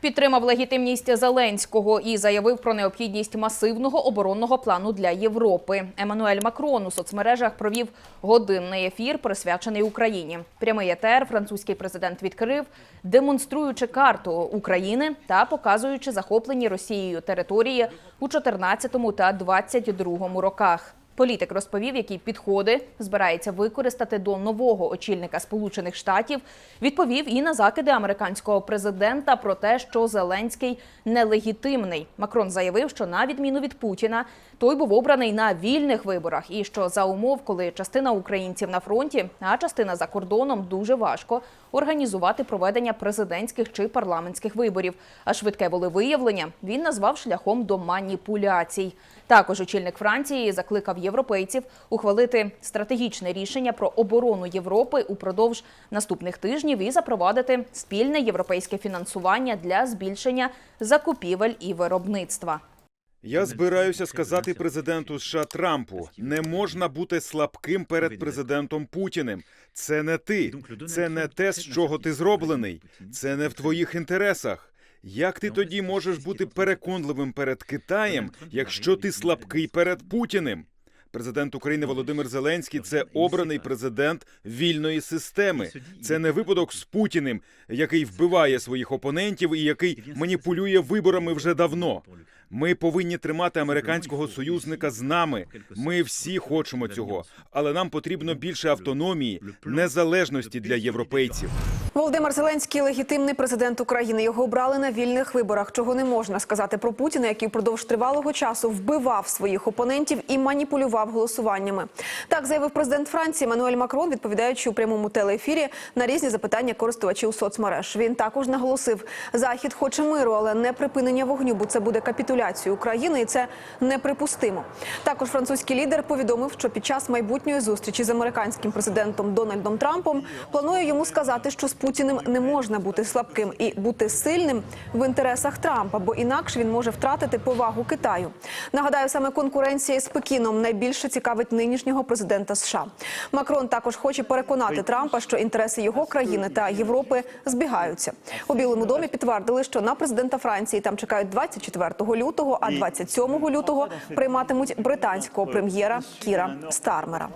Підтримав легітимність Зеленського і заявив про необхідність масивного оборонного плану для Європи. Еммануель Макрон у соцмережах провів годинний ефір, присвячений Україні. Прямий етер французький президент відкрив, демонструючи карту України та показуючи захоплені Росією території у 14 та 22 роках. Політик розповів, які підходи збирається використати до нового очільника Сполучених Штатів. Відповів і на закиди американського президента про те, що Зеленський нелегітимний. Макрон заявив, що на відміну від Путіна той був обраний на вільних виборах, і що за умов, коли частина українців на фронті, а частина за кордоном, дуже важко організувати проведення президентських чи парламентських виборів. А швидке волевиявлення він назвав шляхом до маніпуляцій. Також очільник Франції закликав європейців ухвалити стратегічне рішення про оборону Європи упродовж наступних тижнів і запровадити спільне європейське фінансування для збільшення закупівель і виробництва. Я збираюся сказати президенту США Трампу: не можна бути слабким перед президентом Путіним. Це не ти, це не те, з чого ти зроблений. Це не в твоїх інтересах. Як ти тоді можеш бути переконливим перед Китаєм, якщо ти слабкий перед Путіним? Президент України Володимир Зеленський це обраний президент вільної системи. Це не випадок з Путіним, який вбиває своїх опонентів і який маніпулює виборами вже давно. Ми повинні тримати американського союзника з нами. Ми всі хочемо цього, але нам потрібно більше автономії, незалежності для європейців. Володимир Зеленський легітимний президент України. Його обрали на вільних виборах. Чого не можна сказати про Путіна, який впродовж тривалого часу вбивав своїх опонентів і маніпулював голосуваннями. Так заявив президент Франції Мануель Макрон, відповідаючи у прямому телеефірі на різні запитання користувачів соцмереж. Він також наголосив, захід хоче миру, але не припинення вогню, бо це буде капітуляцією України, і це неприпустимо. Також французький лідер повідомив, що під час майбутньої зустрічі з американським президентом Дональдом Трампом планує йому сказати, що з Путіним не можна бути слабким і бути сильним в інтересах Трампа, бо інакше він може втратити повагу Китаю. Нагадаю, саме конкуренція з Пекіном найбільше цікавить нинішнього президента США. Макрон також хоче переконати Трампа, що інтереси його країни та Європи збігаються. У Білому домі підтвердили, що на президента Франції там чекають 24 лютого, а 27 лютого прийматимуть британського прем'єра Кіра Стармера.